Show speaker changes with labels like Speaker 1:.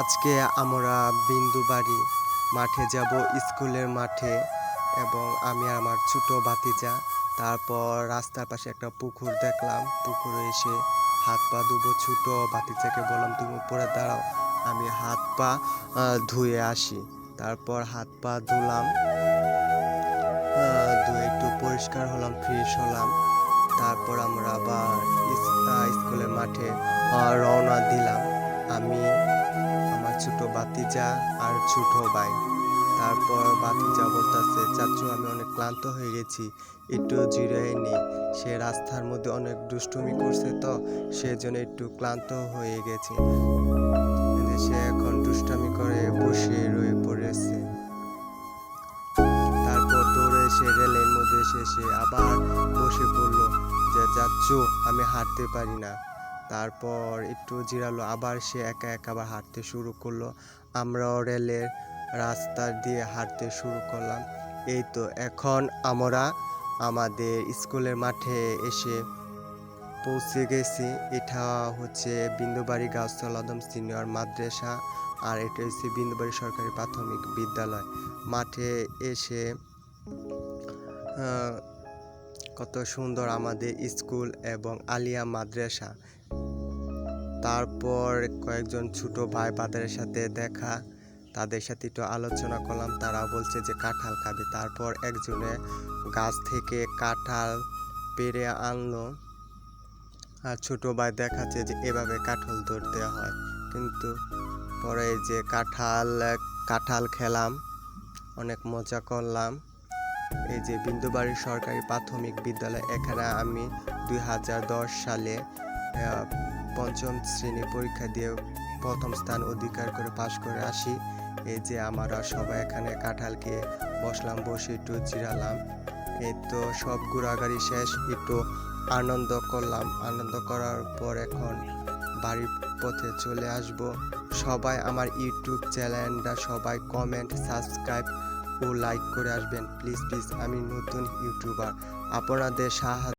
Speaker 1: আজকে আমরা বিন্দু বাড়ি মাঠে যাব, স্কুলের মাঠে এবং আমি আমার ছোট ভাতিজা। তারপর রাস্তার পাশে একটা পুকুর দেখলাম। পুকুরে এসে হাত পা ধুবো, ছোট ভাতিজাকে বললাম, তুমি উপরে দাঁড়াও, আমি হাত পা ধুয়ে আসি। তারপর হাত পা ধুলাম ধুয়ে একটু পরিষ্কার হলাম, ফ্রেশ হলাম। তারপর আমরা আবার স্কুলের মাঠে রওনা দিলাম। আমি, আমার ছোট বাতিজা আর ছোট ভাই। তারপর বাতিজা বলতেছে, চাচু, আমি অনেক ক্লান্ত হয়ে গেছি, একটু জিরে নি। সে রাস্তার মধ্যে অনেক দুষ্টুমি করছে তো, সেজন্য একটু ক্লান্ত হয়ে গেছে। সে এখন দুষ্টামি করে বসে রয়ে পড়েছে। তারপর দৌড়ে এসে রেলের মধ্যে এসে সে আবার বসে পড়ল যে চাচ্চু আমি হাঁটতে পারি না। তারপর একটু জিরালো, আবার সে একা একা আবার হাঁটতে শুরু করল। আমরাও রেলের রাস্তা দিয়ে হাঁটতে শুরু করলাম। এই তো, এখন আমরা আমাদের স্কুলের মাঠে এসে পৌঁছে গেছি। এটা হচ্ছে বিন্দুবাড়ি গাউসল আদম সিনিয়র মাদ্রাসা আর এটা হচ্ছে বিন্দুবাড়ি সরকারি প্রাথমিক বিদ্যালয়। মাঠে এসে কত সুন্দর আমাদের স্কুল এবং আলিয়া মাদ্রাসা। তারপর কয়েকজন ছোট ভাই বাদারের সাথে দেখা, তাদের সাথে একটু আলোচনা করলাম। তারা বলছে যে কাঁঠাল খাবে। তারপর একজনে গাছ থেকে কাঁঠাল পেরে আনলো। আর ছোট ভাই দেখাচ্ছে যে এভাবে কাঁঠাল ধরতে হয়। কিন্তু পরে যে কাঁঠাল কাঁঠাল খেলাম, অনেক মজা করলাম। এই যে বিন্দুবাড়ি সরকারি প্রাথমিক বিদ্যালয়, এখানে আমি দুই হাজার দশ সালে পঞ্চম শ্রেণি পরীক্ষা দিয়ে প্রথম স্থান অধিকার করে পাশ করে আসি। এই যে আমরা সবাই এখানে কাঁঠাল খেয়ে বসলাম, বসে একটু জিরালাম এই তো সব ঘোরাঘুরি শেষ, একটু আনন্দ করলাম। আনন্দ করার পর এখন বাড়ির পথে চলে আসব। সবাই আমার ইউটিউব চ্যানেলটা সবাই কমেন্ট সাবস্ক্রাইব ও লাইক করে আসবেন। প্লিজ প্লিজ আমি নতুন ইউটিউবার। আপনাদের সাহায্য